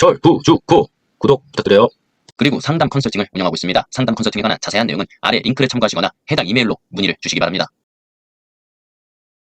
철부주구 구독 부탁드려요. 그리고 상담 컨설팅을 운영하고 있습니다. 상담 컨설팅에 관한 자세한 내용은 아래 링크를 참고하시거나 해당 이메일로 문의를 주시기 바랍니다.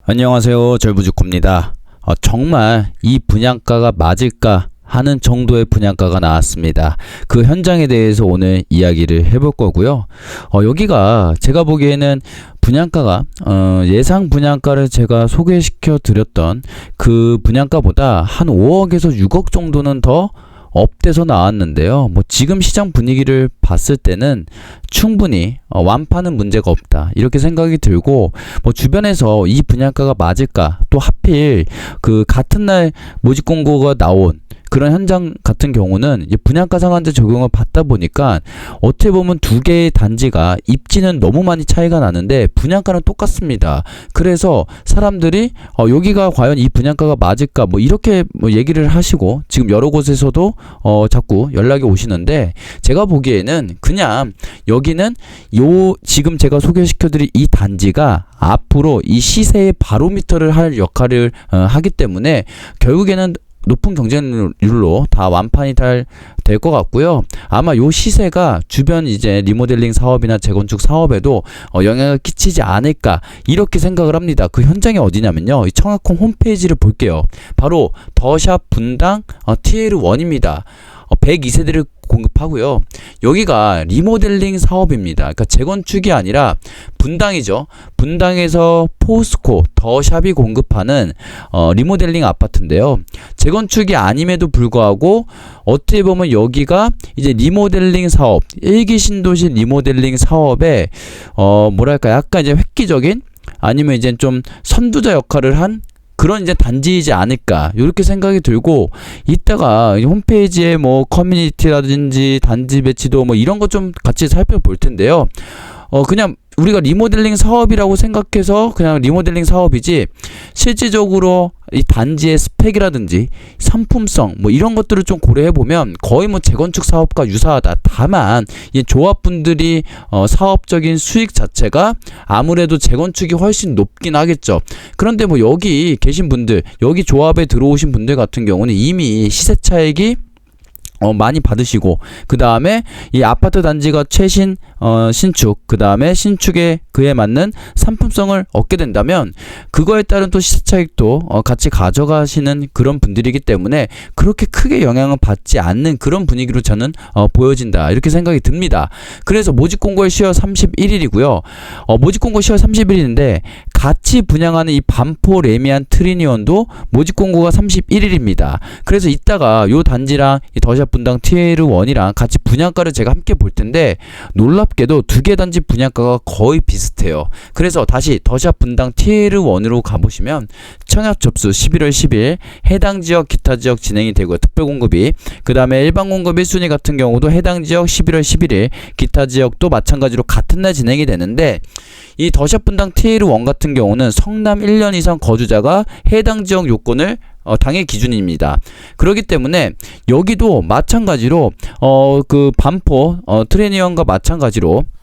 안녕하세요. 절부주쿠입니다. 어, 정말 이 분양가가 맞을까 하는 정도의 분양가가 나왔습니다. 그 현장에 대해서 오늘 이야기를 해볼 거고요. 어, 여기가 제가 보기에는 분양가가 어, 예상 분양가를 제가 소개시켜 드렸던 그 분양가보다 한 5억에서 6억 정도는 더 업돼서 나왔는데요. 뭐 지금 시장 분위기를 봤을 때는 충분히 어, 완파는 문제가 없다 이렇게 생각이 들고 뭐 주변에서 이 분양가가 맞을까 또 하필 그 같은 날 모집 공고가 나온 그런 현장 같은 경우는 분양가 상한제 적용을 받다 보니까 어떻게 보면 두 개의 단지가 입지는 너무 많이 차이가 나는데 분양가는 똑같습니다. 그래서 사람들이 어, 여기가 과연 이 분양가가 맞을까 뭐 이렇게 뭐 얘기를 하시고 지금 여러 곳에서도 어, 자꾸 연락이 오시는데 제가 보기에는 그냥 여기는 요 지금 제가 소개시켜드린 이 단지가 앞으로 이 시세의 바로미터를 할 역할을 어, 하기 때문에 결국에는 높은 경쟁률로 다 완판이 될것 같고요. 아마 요 시세가 주변 이제 리모델링 사업이나 재건축 사업에도 어, 영향을 끼치지 않을까 이렇게 생각을 합니다. 그 현장이 어디냐면요. 이 청학홈 홈페이지를 볼게요. 바로 더샵 분당 어, TL1입니다. 어, 102세대를 공급하고요. 여기가 리모델링 사업입니다. 그러니까 재건축이 아니라 분당이죠. 분당에서 포스코, 더샵이 공급하는 어, 리모델링 아파트인데요. 재건축이 아님에도 불구하고 어떻게 보면 여기가 이제 리모델링 사업, 일기 신도시 리모델링 사업에 어 뭐랄까 약간 이제 획기적인 아니면 이제 좀 선두자 역할을 한 그런 이제 단지이지 않을까 이렇게 생각이 들고 이따가 홈페이지에 뭐 커뮤니티라든지 단지 배치도 뭐 이런 것 좀 같이 살펴볼 텐데요. 어 그냥 우리가 리모델링 사업이라고 생각해서 그냥 리모델링 사업이지 실질적으로 이 단지의 스펙이라든지 상품성 뭐 이런 것들을 좀 고려해 보면 거의 뭐 재건축 사업과 유사하다. 다만 이 조합분들이 어 사업적인 수익 자체가 아무래도 재건축이 훨씬 높긴 하겠죠. 그런데 뭐 여기 계신 분들 여기 조합에 들어오신 분들 같은 경우는 이미 시세 차익이 어, 많이 받으시고, 그 다음에 이 아파트 단지가 최신, 어, 신축, 그 다음에 신축에 그에 맞는 상품성을 얻게 된다면, 그거에 따른 또 시세 차익도 어, 같이 가져가시는 그런 분들이기 때문에, 그렇게 크게 영향을 받지 않는 그런 분위기로 저는 어, 보여진다. 이렇게 생각이 듭니다. 그래서 모집 공고의 10월 31일이고요. 어, 모집 공고 10월 30일인데, 같이 분양하는 이 반포 레미안 트리니온도 모집 공고가 31일입니다. 그래서 이따가 요 단지랑 이 더샵 분당 TL1이랑 같이 분양가를 제가 함께 볼 텐데 놀랍게도 두 개 단지 분양가가 거의 비슷해요. 그래서 다시 더샵 분당 TL1으로 가보시면 청약 접수 11월 10일 해당 지역 기타 지역 진행이 되고요. 특별 공급이 그 다음에 일반 공급 1순위 같은 경우도 해당 지역 11월 11일 기타 지역도 마찬가지로 같은 날 진행이 되는데 이 더샵 분당 TL1 같은 경우는 성남 1년 이상 거주자가 해당 지역 요건을 어, 당의 기준입니다. 그렇기 때문에 여기도 마찬가지로 어, 그 반포 어, 트레니언과 마찬가지로 어,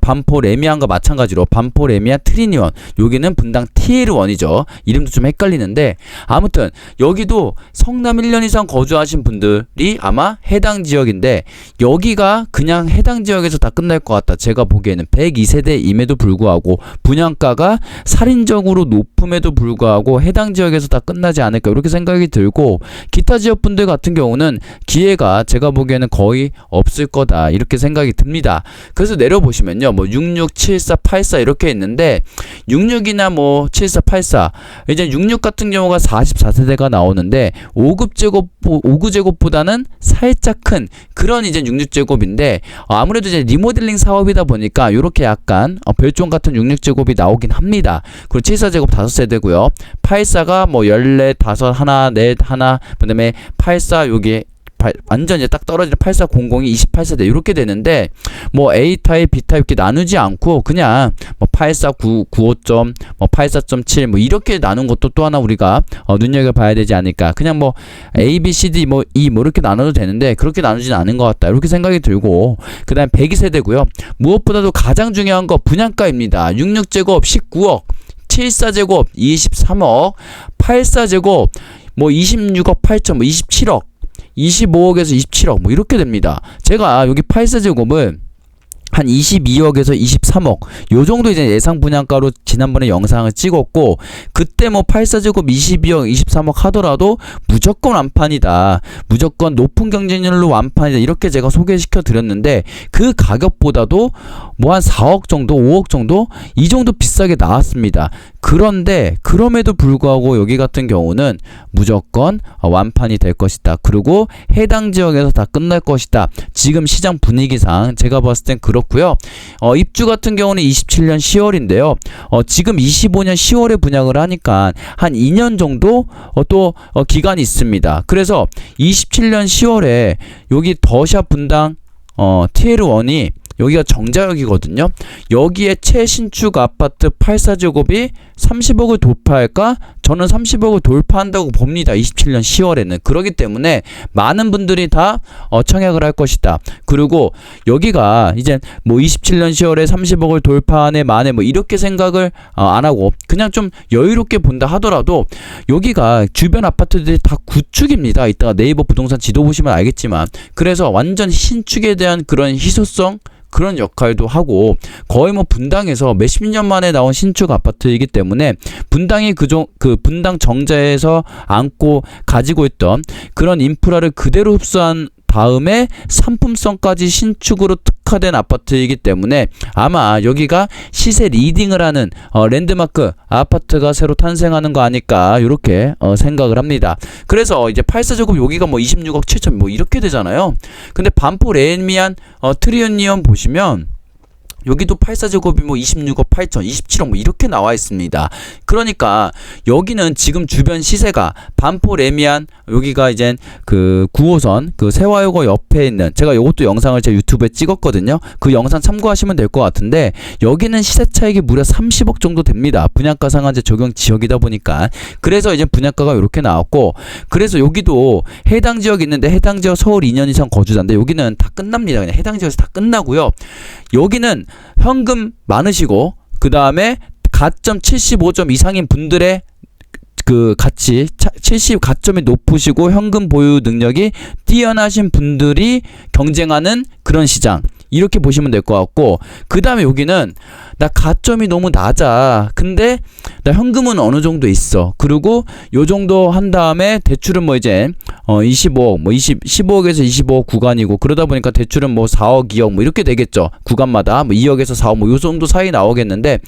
반포 레미안과 마찬가지로 반포 레미안 트리니온 여기는 분당 TL1이죠. 이름도 좀 헷갈리는데 아무튼 여기도 성남 1년 이상 거주하신 분들이 아마 해당 지역인데 여기가 그냥 해당 지역에서 다 끝날 것 같다. 제가 보기에는 102세대임에도 불구하고 분양가가 살인적으로 높음에도 불구하고 해당 지역에서 다 끝나지 않을까 이렇게 생각이 들고 기타 지역 분들 같은 경우는 기회가 제가 보기에는 거의 없을 거다. 이렇게 생각이 듭니다. 그래서 내려보시면 보면요. 뭐 66, 74, 84 이렇게 있는데 66이나 뭐 74, 84 이제 66 같은 경우가 44세대가 나오는데 5급 제곱 5구 제곱보다는 살짝 큰 그런 이제 66 제곱인데 어, 아무래도 이제 리모델링 사업이다 보니까 이렇게 약간 어, 별종 같은 66 제곱이 나오긴 합니다. 그리고 74 제곱 5세대고요. 84가 뭐 14, 5, 하나, 넷, 하나 그다음에 84 여기 완전 이제 딱 떨어지는 8400이 28세대 이렇게 되는데 뭐 A 타입, B 타입 이렇게 나누지 않고 그냥 뭐 84, 95점, 뭐 84.7, 뭐 이렇게 나눈 것도 또 하나 우리가 어, 눈여겨 봐야 되지 않을까. 그냥 뭐 A, B, C, D, 뭐 E 뭐 이렇게 나눠도 되는데 그렇게 나누지는 않은 것 같다. 이렇게 생각이 들고 그다음 102세대고요. 무엇보다도 가장 중요한 거 분양가입니다. 66제곱 19억, 74제곱 23억, 84제곱 뭐 26억 8천, 뭐 27억 25억에서 27억 뭐 이렇게 됩니다. 제가 여기 8세제곱은 한 22억에서 23억 요 정도 이제 예상 분양가로 지난번에 영상을 찍었고 그때 뭐 84제곱 22억 23억 하더라도 무조건 완판이다. 무조건 높은 경쟁률로 완판이다. 이렇게 제가 소개시켜 드렸는데 그 가격보다도 뭐 한 4억 정도 5억 정도 이 정도 비싸게 나왔습니다 그런데 그럼에도 불구하고 여기 같은 경우는 무조건 어, 완판이 될 것이다 그리고 해당 지역에서 다 끝날 것이다 지금 시장 분위기상 제가 봤을 땐 그렇고요. 어, 입주 같은 경우는 27년 10월인데요. 어, 지금 25년 10월에 분양을 하니까 한 2년 정도 어, 또 어, 기간이 있습니다. 그래서 27년 10월에 여기 더샵 분당 어, TL1이 여기가 정자역이거든요. 여기에 최신축 아파트 84제곱이 30억을 돌파할까? 저는 30억을 돌파한다고 봅니다. 27년 10월에는. 그러기 때문에 많은 분들이 다 어, 청약을 할 것이다. 그리고 여기가 이제 뭐 27년 10월에 30억을 돌파하네 만에 뭐 이렇게 생각을 어, 안 하고 그냥 좀 여유롭게 본다 하더라도 여기가 주변 아파트들이 다 구축입니다. 이따가 네이버 부동산 지도 보시면 알겠지만 그래서 완전 신축에 대한 그런 희소성 그런 역할도 하고 거의 뭐 분당에서 몇십 년 만에 나온 신축 아파트이기 때문에 분당이 그종 그 분당 정자에서 안고 가지고 있던 그런 인프라를 그대로 흡수한 다음에 상품성까지 신축으로 특화된 아파트이기 때문에 아마 여기가 시세 리딩을 하는 어, 랜드마크 아파트가 새로 탄생하는 거 아닐까 이렇게 어, 생각을 합니다. 그래서 이제 84제곱 여기가 뭐 26억 7천 뭐 이렇게 되잖아요. 근데 반포 레미안 어, 트리온니엄 보시면 여기도 84제곱이 뭐 26억 8천, 27억 뭐 이렇게 나와 있습니다. 그러니까 여기는 지금 주변 시세가 반포 레미안 여기가 이제 그 9호선 그 세화요거 옆에 있는 제가 요것도 영상을 제 유튜브에 찍었거든요. 그 영상 참고하시면 될 것 같은데 여기는 시세 차익이 무려 30억 정도 됩니다. 분양가 상한제 적용 지역이다 보니까 그래서 이제 분양가가 이렇게 나왔고 그래서 여기도 해당 지역 있는데 해당 지역 서울 2년 이상 거주자인데 여기는 다 끝납니다. 그냥 해당 지역에서 다 끝나고요. 여기는 현금 많으시고 그 다음에 가점 75점 이상인 분들의 그 가치 70 가점이 높으시고 현금 보유 능력이 뛰어나신 분들이 경쟁하는 그런 시장 이렇게 보시면 될 것 같고 그 다음에 여기는 나 가점이 너무 낮아. 근데 나 현금은 어느 정도 있어. 그리고 요 정도 한 다음에 대출은 뭐 이제 어 25억 뭐 20, 15억에서 25억 구간이고 그러다 보니까 대출은 뭐 4억 2억 뭐 이렇게 되겠죠. 구간마다 뭐 2억에서 4억 뭐 요 정도 사이 나오겠는데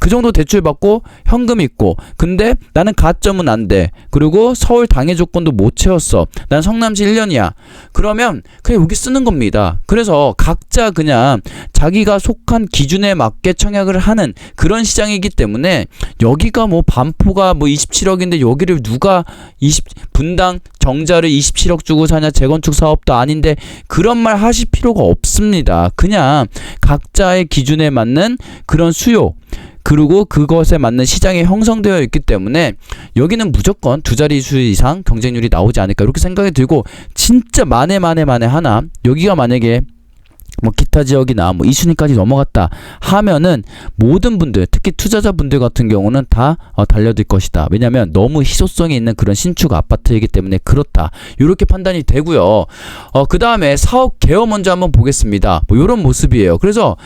그 정도 대출 받고 현금 있고 근데 나는 가점은 안 돼. 그리고 서울 당해 조건도 못 채웠어. 난 성남시 1년이야. 그러면 그냥 여기 쓰는 겁니다. 그래서 각자 그냥 자기가 속한 기준에 맞게 청약을 하는 그런 시장이기 때문에 여기가 뭐 반포가 뭐 27억인데 여기를 누가 20 분당 정자를 27억 주고 사냐 재건축 사업도 아닌데 그런 말 하실 필요가 없습니다. 그냥 각자의 기준에 맞는 그런 수요 그리고 그것에 맞는 시장이 형성되어 있기 때문에 여기는 무조건 두 자릿수 이상 경쟁률이 나오지 않을까 이렇게 생각이 들고 진짜 만에 만에 만에 하나 여기가 만약에 뭐 기타 지역이나 뭐 2순위까지 넘어갔다 하면은 모든 분들 특히 투자자분들 같은 경우는 다 어, 달려들 것이다. 왜냐면 너무 희소성이 있는 그런 신축 아파트이기 때문에 그렇다. 이렇게 판단이 되고요. 어, 그 다음에 사업 개요 먼저 한번 보겠습니다. 뭐 이런 모습이에요. 그래서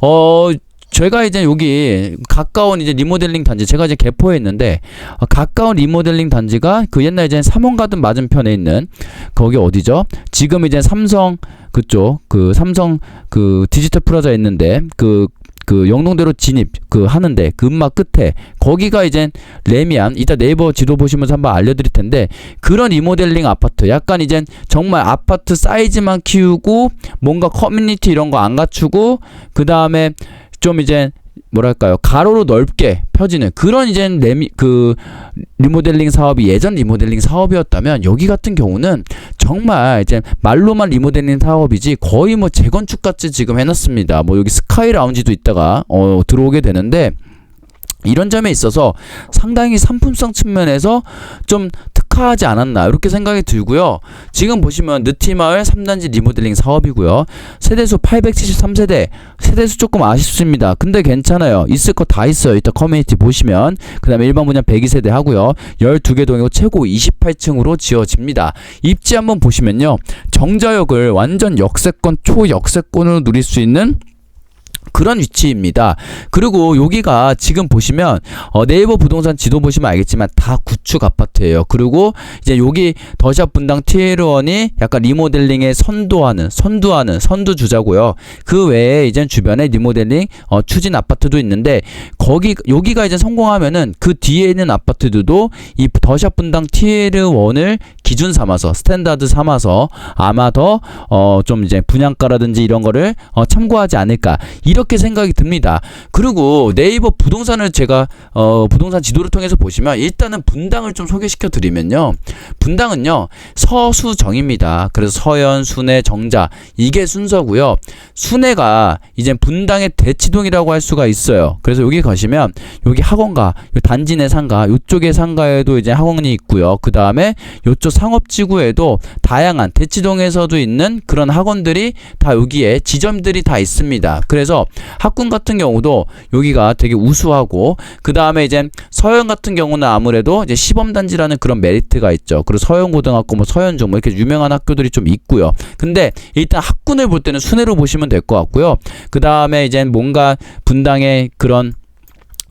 어 제가 이제 여기 가까운 이제 리모델링 단지 제가 이제 개포에 있는데 어, 가까운 리모델링 단지가 그 옛날 이제 삼원가든 맞은편에 있는 거기 어디죠? 지금 이제 삼성 그쪽 그 삼성 그 디지털 프라자 있는데 그그 영동대로 진입 그 하는데 그 음막 끝에 거기가 이제 레미안 이따 네이버 지도 보시면서 한번 알려드릴 텐데 그런 리모델링 아파트 약간 이제 정말 아파트 사이즈만 키우고 뭔가 커뮤니티 이런 거 안 갖추고 그 다음에 좀 이제 뭐랄까요 가로로 넓게 펴지는 그런 이제 레미 그 리모델링 사업이 예전 리모델링 사업이었다면 여기 같은 경우는 정말 이제 말로만 리모델링 사업이지 거의 뭐 재건축 같이 지금 해놨습니다. 뭐 여기 스카이 라운지도 있다가 어 들어오게 되는데 이런 점에 있어서 상당히 상품성 측면에서 좀 격하지 않았나 이렇게 생각이 들고요. 지금 보시면 느티마을 3단지 리모델링 사업이고요. 세대수 873세대 세대수 조금 아쉽습니다. 근데 괜찮아요. 있을 거 다 있어요. 이따 커뮤니티 보시면 그 다음에 일반 분양 102세대 하고요. 12개 동이고 최고 28층으로 지어집니다. 입지 한번 보시면요. 정자역을 완전 역세권 초역세권으로 누릴 수 있는 그런 위치입니다. 그리고 여기가 지금 보시면 어, 네이버 부동산 지도 보시면 알겠지만 다 구축 아파트예요. 그리고 이제 여기 더샵 분당 TL1이 약간 리모델링에 선도하는 선두하는 선두 주자고요. 그 외에 이제 주변에 리모델링 어, 추진 아파트도 있는데 거기 여기가 이제 성공하면은 그 뒤에 있는 아파트들도 이 더샵 분당 TL1을 기준 삼아서 스탠다드 삼아서 아마 더 어 좀 이제 분양가라든지 이런 거를 어 참고하지 않을까 이렇게 생각이 듭니다. 그리고 네이버 부동산을 제가 어 부동산 지도를 통해서 보시면 일단은 분당을 좀 소개시켜 드리면요. 분당은요. 서수정입니다. 그래서 서현, 순회, 정자 이게 순서고요. 순회가 이제 분당의 대치동이라고 할 수가 있어요. 그래서 여기 가시면 여기 학원가, 요 단지 내 상가, 요쪽에 상가에도 이제 학원이 있고요. 그 다음에 요쪽 상업지구에도 다양한 대치동에서도 있는 그런 학원들이 다 여기에 지점들이 다 있습니다. 그래서 학군 같은 경우도 여기가 되게 우수하고 그 다음에 이제 서현 같은 경우는 아무래도 이제 시범단지라는 그런 메리트가 있죠. 그리고 서현고등학교, 뭐 서현중 뭐 이렇게 유명한 학교들이 좀 있고요. 근데 일단 학군을 볼 때는 순회로 보시면 될 것 같고요. 그 다음에 이제 뭔가 분당의 그런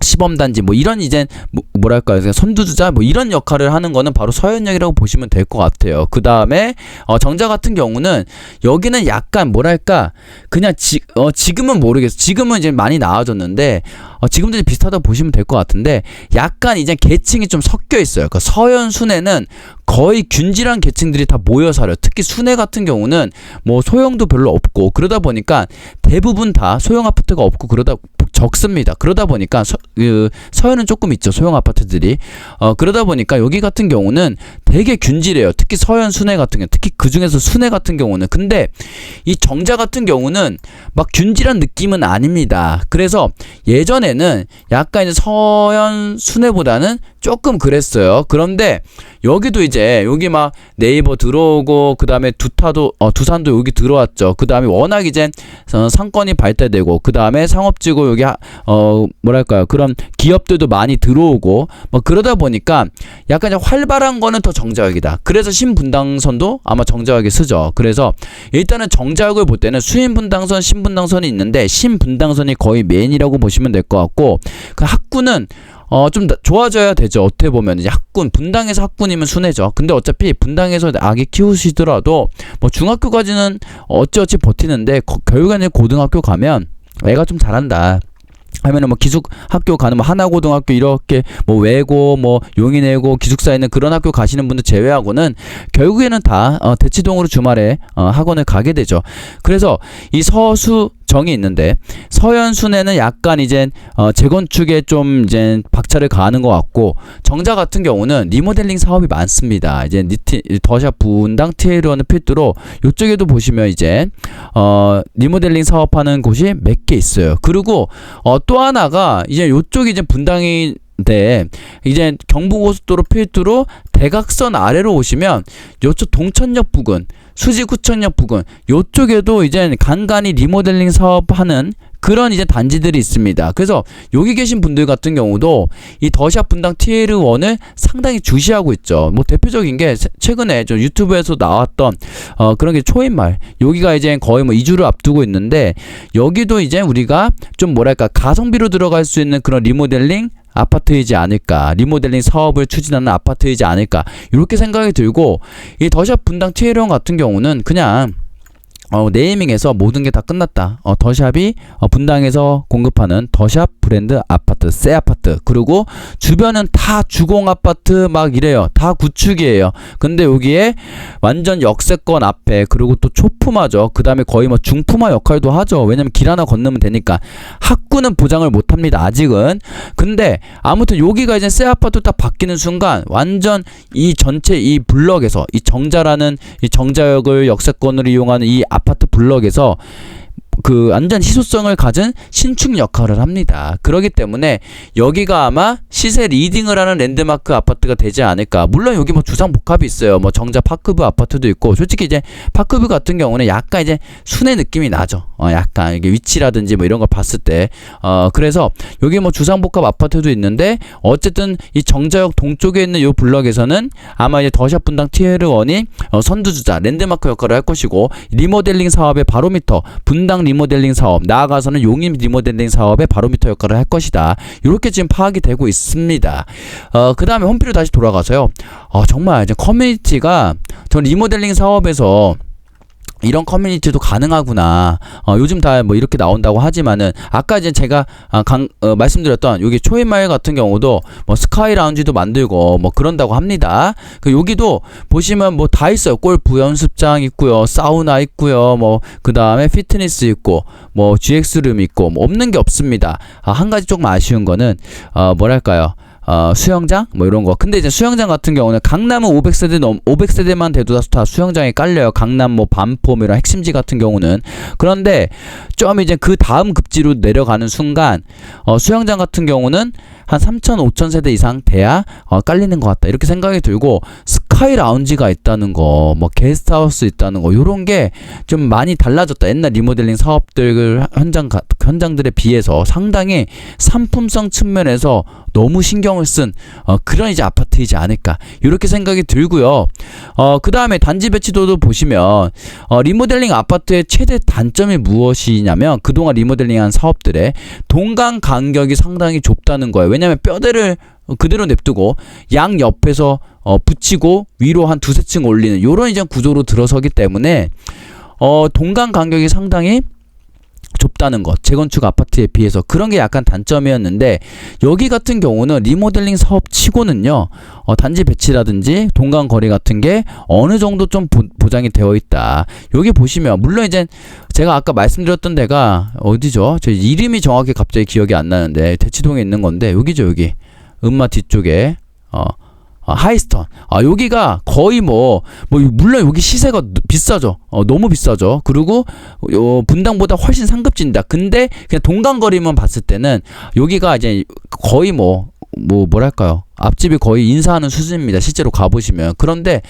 시범단지 뭐 이런 이제 뭐, 뭐랄까요 그냥 선두주자 뭐 이런 역할을 하는 거는 바로 서현역이라고 보시면 될 것 같아요. 그 다음에 어, 정자 같은 경우는 여기는 약간 뭐랄까 그냥 지, 어, 지금은 모르겠어. 지금은 이제 많이 나아졌는데 어, 지금도 비슷하다고 보시면 될 것 같은데 약간 이제 계층이 좀 섞여 있어요. 그 서현 순회는 거의 균질한 계층들이 다 모여 살아요. 특히 순회 같은 경우는 뭐 소형도 별로 없고 그러다 보니까 대부분 다 소형 아파트가 없고 그러다 적습니다. 그러다 보니까 서, 그, 서현은 조금 있죠. 소형 아파트들이. 어, 그러다 보니까 여기 같은 경우는 되게 균질해요. 특히 서현 순회 같은 경우, 특히 그 중에서 순회 같은 경우는. 근데 이 정자 같은 경우는 막 균질한 느낌은 아닙니다. 그래서 예전에는 약간 이제 서현 순회보다는 조금 그랬어요. 그런데 여기도 이제 여기 막 네이버 들어오고 그 다음에 두타도 어, 두산도 여기 들어왔죠. 그 다음에 워낙 이제 어, 상권이 발달되고 그 다음에 상업지구 여기 하- 어 뭐랄까요 그런 기업들도 많이 들어오고 뭐 그러다 보니까 약간 활발한 거는 더 정 자역이다. 그래서 신분당선도 아마 정자역에 쓰죠. 그래서 일단은 정자역을 볼 때는 수인분당선, 신분당선이 있는데 신분당선이 거의 메인이라고 보시면 될 것 같고 그 학구는 어, 좀 나- 좋아져야 되죠. 어떻게 보면 이제 학군, 분당에서 학군이면 순회죠. 근데 어차피 분당에서 아기 키우시더라도 뭐 중학교까지는 어찌어찌 버티는데 거- 결국에는 고등학교 가면 애가 좀 잘한다. 하면은 뭐 기숙 학교 가는 뭐 하나고등학교 이렇게 뭐 외고 뭐 용인외고 기숙사 있는 그런 학교 가시는 분들 제외하고는 결국에는 다 어, 대치동으로 주말에 어, 학원을 가게 되죠. 그래서 이 서수 정이 있는데 서현순에는 약간 이제 어, 재건축에 좀 이제 박차를 가하는 것 같고 정자 같은 경우는 리모델링 사업이 많습니다. 이제 니티 더샵 분당 TL원을 필두로 이쪽에도 보시면 이제 어, 리모델링 사업하는 곳이 몇 개 있어요. 그리고 어, 또 하나가 이제 요쪽이 이제 분당이 데 이제 경부고속도로 필두로 대각선 아래로 오시면 요쪽 동천역 부근 수지구청역 부근 요쪽에도 이제 간간히 리모델링 사업하는 그런 이제 단지들이 있습니다. 그래서 여기 계신 분들 같은 경우도 이 더샵 분당 TL1을 상당히 주시하고 있죠. 뭐 대표적인 게 세- 최근에 좀 유튜브에서 나왔던 어 그런 게 초인말 여기가 이제 거의 뭐 2주를 앞두고 있는데 여기도 이제 우리가 좀 뭐랄까 가성비로 들어갈 수 있는 그런 리모델링 아파트이지 않을까 리모델링 사업을 추진하는 아파트이지 않을까 이렇게 생각이 들고 이 더샵 분당 TL1 같은 경우는 그냥 어, 네이밍에서 모든 게 다 끝났다. 어, 더샵이 어, 분당에서 공급하는 더샵 브랜드 아파트, 새 아파트. 그리고 주변은 다 주공 아파트 막 이래요. 다 구축이에요. 근데 여기에 완전 역세권 앞에 그리고 또 초품화죠. 그 다음에 거의 뭐 중품화 역할도 하죠. 왜냐면 길 하나 건너면 되니까. 학구는 보장을 못 합니다. 아직은. 근데 아무튼 여기가 이제 새 아파트 딱 바뀌는 순간 완전 이 전체 이 블럭에서 이 정자라는 이 정자역을 역세권으로 이용하는 이 아파트 블럭에서 그 완전 희소성을 가진 신축 역할을 합니다. 그렇기 때문에 여기가 아마 시세 리딩을 하는 랜드마크 아파트가 되지 않을까. 물론 여기 뭐 주상 복합이 있어요. 뭐 정자 파크뷰 아파트도 있고 솔직히 이제 파크뷰 같은 경우는 약간 이제 순의 느낌이 나죠. 어 약간 이게 위치라든지 뭐 이런 걸 봤을 때 어 그래서 여기 뭐 주상 복합 아파트도 있는데 어쨌든 이 정자역 동쪽에 있는 요 블럭에서는 아마 이제 더샵 분당 TL1이 어, 선두주자 랜드마크 역할을 할 것이고 리모델링 사업의 바로미터 분당 리모델링 사업 나아가서는 용인 리모델링 사업의 바로미터 역할을 할 것이다. 이렇게 지금 파악이 되고 있습니다. 어, 그 다음에 홈피로 다시 돌아가서요. 어, 정말 이제 커뮤니티가 전 리모델링 사업에서 이런 커뮤니티도 가능하구나. 어, 요즘 다 뭐 이렇게 나온다고 하지만은 아까 이제 제가 아, 강, 어, 말씀드렸던 여기 초이마을 같은 경우도 뭐 스카이 라운지도 만들고 뭐 그런다고 합니다. 그 여기도 보시면 뭐 다 있어요. 골프 연습장 있고요, 사우나 있고요, 뭐 그 다음에 피트니스 있고 뭐 GX룸 있고 뭐 없는 게 없습니다. 아, 한 가지 조금 아쉬운 거는 어, 뭐랄까요? 어, 수영장 뭐 이런 거. 근데 이제 수영장 같은 경우는 강남은 500세대 넘 500세대만 돼도 다 수영장이 깔려요. 강남 뭐 반포 뭐 이런 핵심지 같은 경우는. 그런데 좀 이제 그 다음 급지로 내려가는 순간 어, 수영장 같은 경우는 한 3천 5천 세대 이상 돼야 어, 깔리는 것 같다. 이렇게 생각이 들고 스카이 라운지가 있다는 거, 뭐 게스트하우스 있다는 거 이런 게 좀 많이 달라졌다. 옛날 리모델링 사업들 현장 가- 현장들에 비해서 상당히 상품성 측면에서 너무 신경을 쓴 어, 그런 이제 아파트이지 않을까 이렇게 생각이 들고요. 어, 그 다음에 단지 배치도도 보시면 어, 리모델링 아파트의 최대 단점이 무엇이냐면 그동안 리모델링한 사업들의 동강 간격이 상당히 좁다는 거예요. 왜냐하면 뼈대를 그대로 냅두고 양 옆에서 어, 붙이고 위로 한 두세 층 올리는 요런 이제 구조로 들어서기 때문에 어, 동강 간격이 상당히 좁다는 것 재건축 아파트에 비해서 그런 게 약간 단점이었는데 여기 같은 경우는 리모델링 사업 치고는요 어, 단지 배치라든지 동강 거리 같은 게 어느 정도 좀 보, 보장이 되어 있다. 여기 보시면 물론 이제 제가 아까 말씀드렸던 데가 어디죠? 저 이름이 정확히 갑자기 기억이 안 나는데 대치동에 있는 건데 여기죠 여기 음마 뒤쪽에 어 아, 하이스턴. 아, 여기가 거의 뭐, 뭐, 물론 여기 시세가 누- 비싸죠. 어, 너무 비싸죠. 그리고, 어, 분당보다 훨씬 상급진다. 근데, 그냥 동강거리만 봤을 때는, 여기가 이제 거의 뭐, 뭐, 뭐랄까요. 앞집이 거의 인사하는 수준입니다. 실제로 가보시면. 그런데,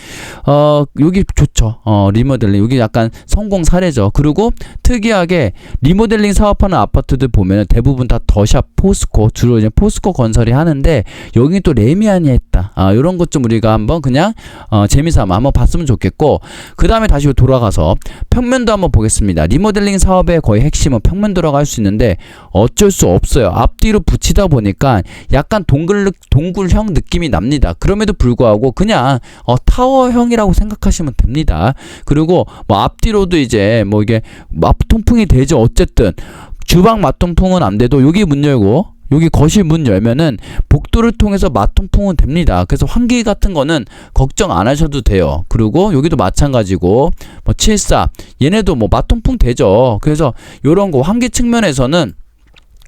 어, 여기 좋죠. 어, 리모델링. 여기 약간 성공 사례죠. 그리고 특이하게 리모델링 사업하는 아파트들 보면 대부분 다 더샵, 포스코, 주로 이제 포스코 건설이 하는데, 여기 또 레미안이 했다. 아, 요런 것 좀 우리가 한번 그냥 어, 재미삼아 한번 봤으면 좋겠고 그 다음에 다시 돌아가서 평면도 한번 보겠습니다. 리모델링 사업의 거의 핵심은 평면 돌아갈 수 있는데 어쩔 수 없어요. 앞뒤로 붙이다 보니까 약간 동글 동굴 형 느낌이 납니다. 그럼에도 불구하고 그냥 어, 타워형이라고 생각하시면 됩니다. 그리고 뭐 앞뒤로도 이제 뭐 이게 앞통풍이 되죠. 어쨌든 주방 맞통풍은 안 돼도 여기 문 열고 여기 거실 문 열면은 복도를 통해서 마통풍은 됩니다. 그래서 환기 같은 거는 걱정 안 하셔도 돼요. 그리고 여기도 마찬가지고 뭐 74 얘네도 뭐 마통풍 되죠. 그래서 요런 거 환기 측면에서는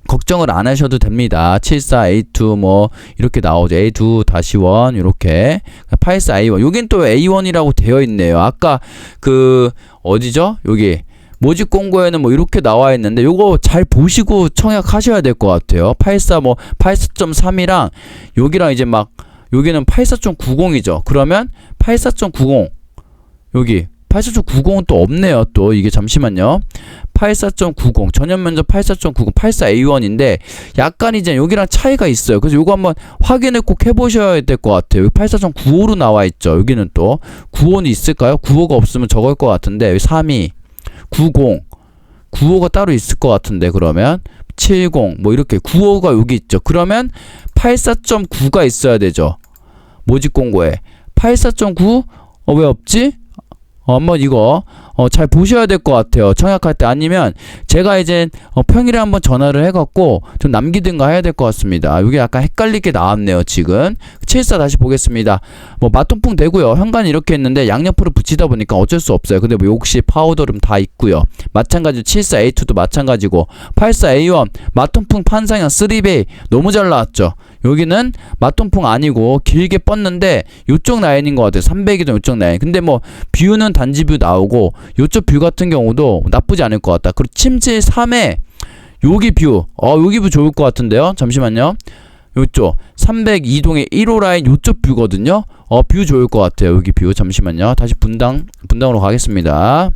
걱정을 안 하셔도 됩니다. 74 A2 뭐 이렇게 나오죠. A2 다시 1 이렇게 84 A1 여긴 또 A1이라고 되어 있네요. 아까 그 어디죠? 여기 모집 공고에는 뭐 이렇게 나와 있는데 요거 잘 보시고 청약하셔야 될 것 같아요. 84 뭐 84.3이랑 여기랑 이제 막 여기는 84.90이죠. 그러면 84.90 여기 84.90은 또 없네요. 또 이게 잠시만요. 84.90 전년 면접 84.90 84A1인데 약간 이제 여기랑 차이가 있어요. 그래서 요거 한번 확인을 꼭 해보셔야 될 것 같아요. 여기 84.95로 나와 있죠. 여기는 또 95는 있을까요? 95가 없으면 적을 것 같은데 여기 32 90 95가 따로 있을 것 같은데 그러면 70 뭐 이렇게 95가 여기 있죠. 그러면 84.9가 있어야 되죠. 모집 공고에 84.9 어, 왜 없지? 어, 한번 이거 어, 잘 보셔야 될 것 같아요. 청약할 때 아니면 제가 이제 어, 평일에 한번 전화를 해갖고 좀 남기든가 해야 될 것 같습니다. 이게 약간 헷갈리게 나왔네요. 지금 74 다시 보겠습니다. 뭐 마통풍 되고요. 현관이 이렇게 있는데 양옆으로 붙이다 보니까 어쩔 수 없어요. 근데 뭐 욕실 파우더룸 다 있고요. 마찬가지로 74 A2도 마찬가지고 84 A1 마통풍 판상형 3베이 너무 잘 나왔죠. 여기는 맞동풍 아니고 길게 뻗는데 요쪽 라인인 것 같아요. 300이던 요쪽 라인. 근데 뭐 뷰는 단지 뷰 나오고 요쪽 뷰 같은 경우도 나쁘지 않을 것 같다. 그리고 침실 3에 여기 뷰. 어, 여기 뷰 좋을 것 같은데요. 잠시만요. 요쪽 302동의 1호 라인 요쪽 뷰거든요. 어, 뷰 좋을 것 같아요. 여기 뷰. 잠시만요. 다시 분당 분당으로 가겠습니다.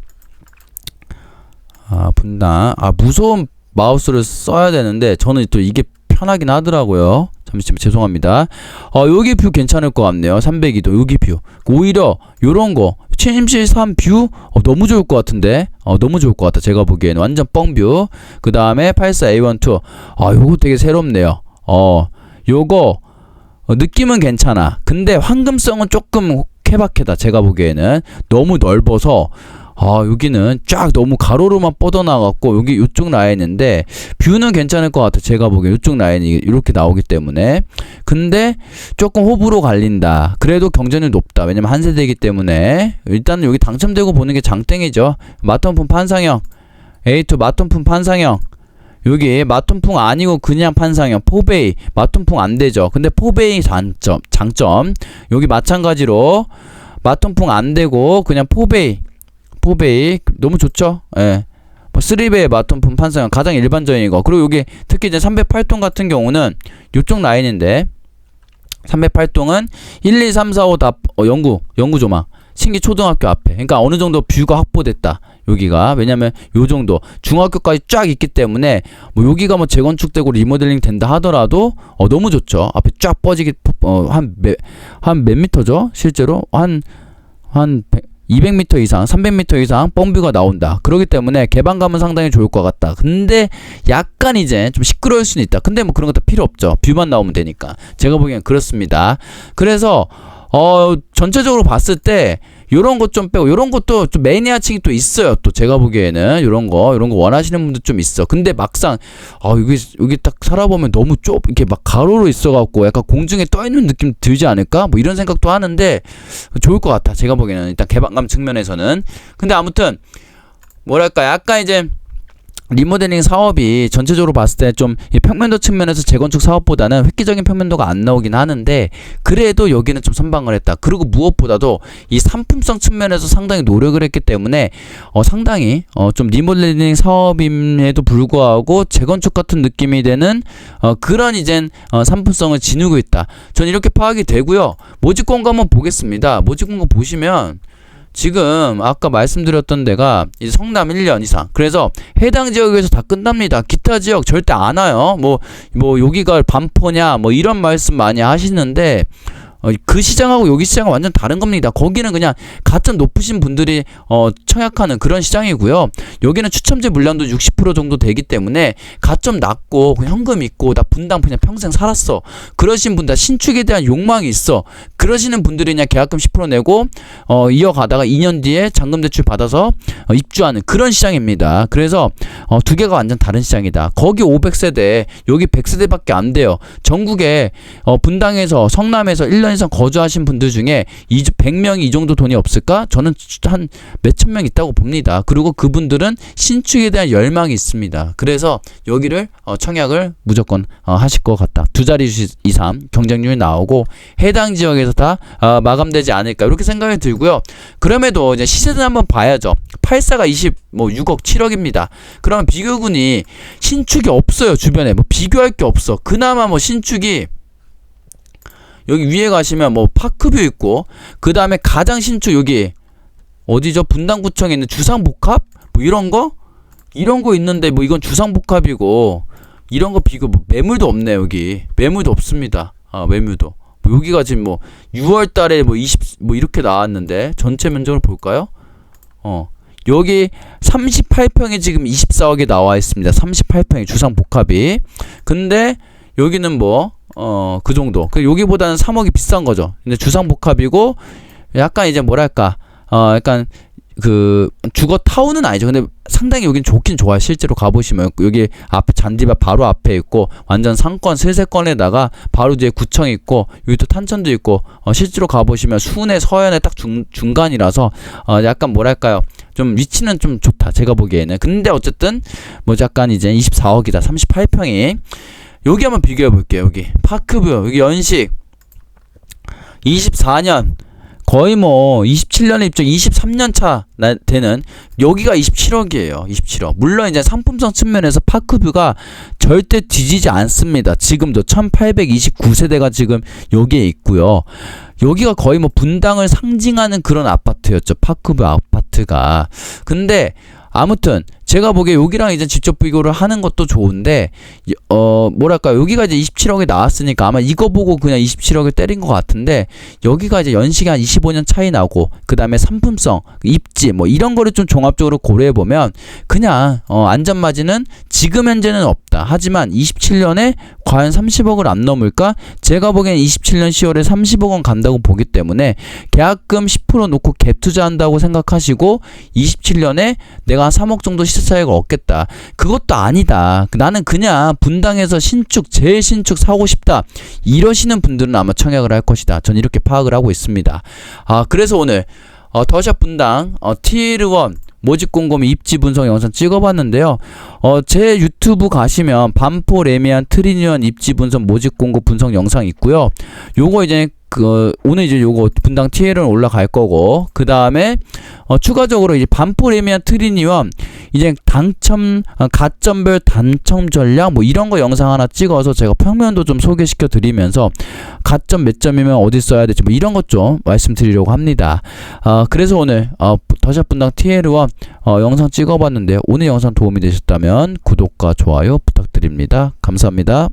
아, 분당. 아, 무서운 마우스를 써야 되는데 저는 또 이게 편하긴 하더라고요. 잠시만 죄송합니다. 어, 여기 뷰 괜찮을 것 같네요. 302도 여기 뷰. 오히려 요런 거 침실 3뷰 어, 너무 좋을 것 같은데. 어, 너무 좋을 것 같다. 제가 보기에는 완전 뻥뷰. 그 다음에 84A12. 아, 요거 되게 새롭네요. 어, 요거 어, 느낌은 괜찮아. 근데 황금성은 조금 케바케다. 제가 보기에는 너무 넓어서 아 여기는 쫙 너무 가로로만 뻗어나갔고 여기 이쪽 라인인데 뷰는 괜찮을 것 같아. 제가 보기에 이쪽 라인이 이렇게 나오기 때문에 근데 조금 호불호 갈린다. 그래도 경쟁률 높다. 왜냐면 한 세대이기 때문에 일단은 여기 당첨되고 보는 게 장땡이죠. 마턴풍 판상형 A2 마턴풍 판상형 여기 마톤풍 아니고 그냥 판상형 포베이 마톤풍 안 되죠. 근데 포베이 단점 장점 여기 마찬가지로 마톤풍 안 되고 그냥 포베이 포베이 너무 좋죠. 예. 뭐 3베이 마톤풍 판상형 가장 일반적인 거. 그리고 여기 특히 이제 308동 같은 경우는 요쪽 라인인데 308동은 1, 2, 3, 4, 5 다 어, 연구 연구 조망 신기 초등학교 앞에. 그러니까 어느 정도 뷰가 확보됐다. 여기가 왜냐면 요 정도 중학교까지 쫙 있기 때문에 뭐 여기가 뭐 재건축되고 리모델링 된다 하더라도 어 너무 좋죠. 앞에 쫙 뻗지기 어한한 몇 미터죠? 실제로 한한 200m 이상, 300m 이상 뻥뷰가 나온다. 그렇기 때문에 개방감은 상당히 좋을 것 같다. 근데 약간 이제 좀 시끄러울 수는 있다. 근데 뭐 그런 것도 필요 없죠. 뷰만 나오면 되니까. 제가 보기엔 그렇습니다. 그래서 어 전체적으로 봤을 때 요런 것 좀 빼고 요런 것도 좀 매니아층이 또 있어요. 또 제가 보기에는 요런 거 요런 거 원하시는 분들 좀 있어. 근데 막상 아 여기 여기 딱 살아보면 너무 좁 이렇게 막 가로로 있어갖고 약간 공중에 떠 있는 느낌 들지 않을까? 뭐 이런 생각도 하는데 좋을 것 같아. 제가 보기에는 일단 개방감 측면에서는 근데 아무튼 뭐랄까 약간 이제 리모델링 사업이 전체적으로 봤을 때 좀 평면도 측면에서 재건축 사업보다는 획기적인 평면도가 안 나오긴 하는데 그래도 여기는 좀 선방을 했다. 그리고 무엇보다도 이 상품성 측면에서 상당히 노력을 했기 때문에 어 상당히 어 좀 리모델링 사업임에도 불구하고 재건축 같은 느낌이 되는 어 그런 이젠 어 상품성을 지니고 있다. 전 이렇게 파악이 되고요. 모집 공고 한번 보겠습니다. 모집 공고 보시면 지금 아까 말씀드렸던 데가 이제 성남 1년 이상. 그래서 해당 지역에서 다 끝납니다. 기타 지역 절대 안 와요. 뭐, 뭐, 여기가 반포냐, 뭐, 이런 말씀 많이 하시는데, 어, 그 시장하고 여기 시장은 완전 다른 겁니다. 거기는 그냥 가점 높으신 분들이 어, 청약하는 그런 시장이고요. 여기는 추첨제 물량도 60% 정도 되기 때문에 가점 낮고 현금 있고 나 분당 그냥 평생 살았어. 그러신 분들 신축에 대한 욕망이 있어. 그러시는 분들이 그냥 계약금 10% 내고 어, 이어가다가 2년 뒤에 잔금 대출 받아서 어, 입주하는 그런 시장입니다. 그래서 어, 두 개가 완전 다른 시장이다. 거기 500세대, 여기 100세대밖에 안 돼요. 전국에 어, 분당에서 성남에서 1년 이상 거주하신 분들 중에 이 100명이 이 정도 돈이 없을까? 저는 한 몇천 명 있다고 봅니다. 그리고 그분들은 신축에 대한 열망이 있습니다. 그래서 여기를 어, 청약을 무조건 어, 하실 것 같다. 두 자리 이상 경쟁률이 나오고 해당 지역에서 다 어, 마감되지 않을까 이렇게 생각이 들고요. 그럼에도 이제 시세는 한번 봐야죠. 84가 20, 뭐 6억, 7억입니다. 그러면 비교군이 신축이 없어요 주변에 뭐 비교할 게 없어. 그나마 뭐 신축이 여기 위에 가시면 뭐 파크뷰 있고 그 다음에 가장 신축 여기 어디죠? 분당구청에 있는 주상복합? 뭐 이런 거? 이런 거 있는데 뭐 이건 주상복합이고 이런 거 비교 뭐 매물도 없네 여기. 매물도 없습니다. 아 매물도. 뭐 여기가 지금 뭐 6월 달에 뭐 20 뭐 이렇게 나왔는데 전체 면적을 볼까요? 어 여기 38평에 지금 24억이 나와 있습니다. 38평이 주상복합이. 근데 여기는 뭐 어, 그 정도. 그 여기보다는 3억이 비싼 거죠. 근데 주상복합이고 약간 이제 뭐랄까 어, 약간 그 주거 타운은 아니죠. 근데 상당히 여긴 좋긴 좋아요. 실제로 가보시면 여기 앞에 잔디밭 바로 앞에 있고 완전 상권 슬세권에다가 바로 뒤에 구청 있고 여기 또 탄천도 있고 어, 실제로 가보시면 수내 서현에 딱 중, 중간이라서 어, 약간 뭐랄까요. 좀 위치는 좀 좋다. 제가 보기에는. 근데 어쨌든 뭐 약간 이제 24억이다. 38평이 여기 한번 비교해 볼게요. 여기 파크뷰 여기 연식 24년 거의 뭐 27년에 입장 23년 차 나- 되는 여기가 27억이에요. 27억. 물론 이제 상품성 측면에서 파크뷰가 절대 뒤지지 않습니다. 지금도 1829세대가 지금 여기에 있고요. 여기가 거의 뭐 분당을 상징하는 그런 아파트였죠. 파크뷰 아파트가. 근데 아무튼 제가 보기에 여기랑 이제 직접 비교를 하는 것도 좋은데 이- 어 뭐랄까 여기가 이제 27억이 나왔으니까 아마 이거 보고 그냥 27억을 때린 것 같은데 여기가 이제 연식이 한 25년 차이 나고 그 다음에 상품성 입지 뭐 이런 거를 좀 종합적으로 고려해 보면 그냥 어 안전마진은 지금 현재는 없다. 하지만 27년에 과연 30억을 안 넘을까? 제가 보기엔 27년 10월에 30억 원 간다고 보기 때문에 계약금 10% 놓고 갭 투자한다고 생각하시고 27년에 내가 한 3억 정도 시 세차익을 얻겠다. 그것도 아니다. 나는 그냥 분당에서 신축, 재신축 사고 싶다. 이러시는 분들은 아마 청약을 할 것이다. 전 이렇게 파악을 하고 있습니다. 아, 그래서 오늘 어, 더샵 분당 어, 티르원 모집 공고미 입지 분석 영상 찍어봤는데요. 어, 제 유튜브 가시면 반포 레미안 트리니언 입지 분석 모집 공고 분석 영상 있고요. 요거 이제 그 오늘 이제 요거 분당 TL은 올라갈 거고 그 다음에 어, 추가적으로 이제 반포 레미안 트리니언 이제 당첨 어, 가점별 당첨 전략 뭐 이런 거 영상 하나 찍어서 제가 평면도 좀 소개시켜 드리면서 가점 몇 점이면 어디 써야 될지 뭐 이런 것 좀 말씀드리려고 합니다. 어, 그래서 오늘 어, 더샵 분당 TL원 어, 영상 찍어봤는데 오늘 영상 도움이 되셨다면 구독과 좋아요 부탁드립니다. 감사합니다.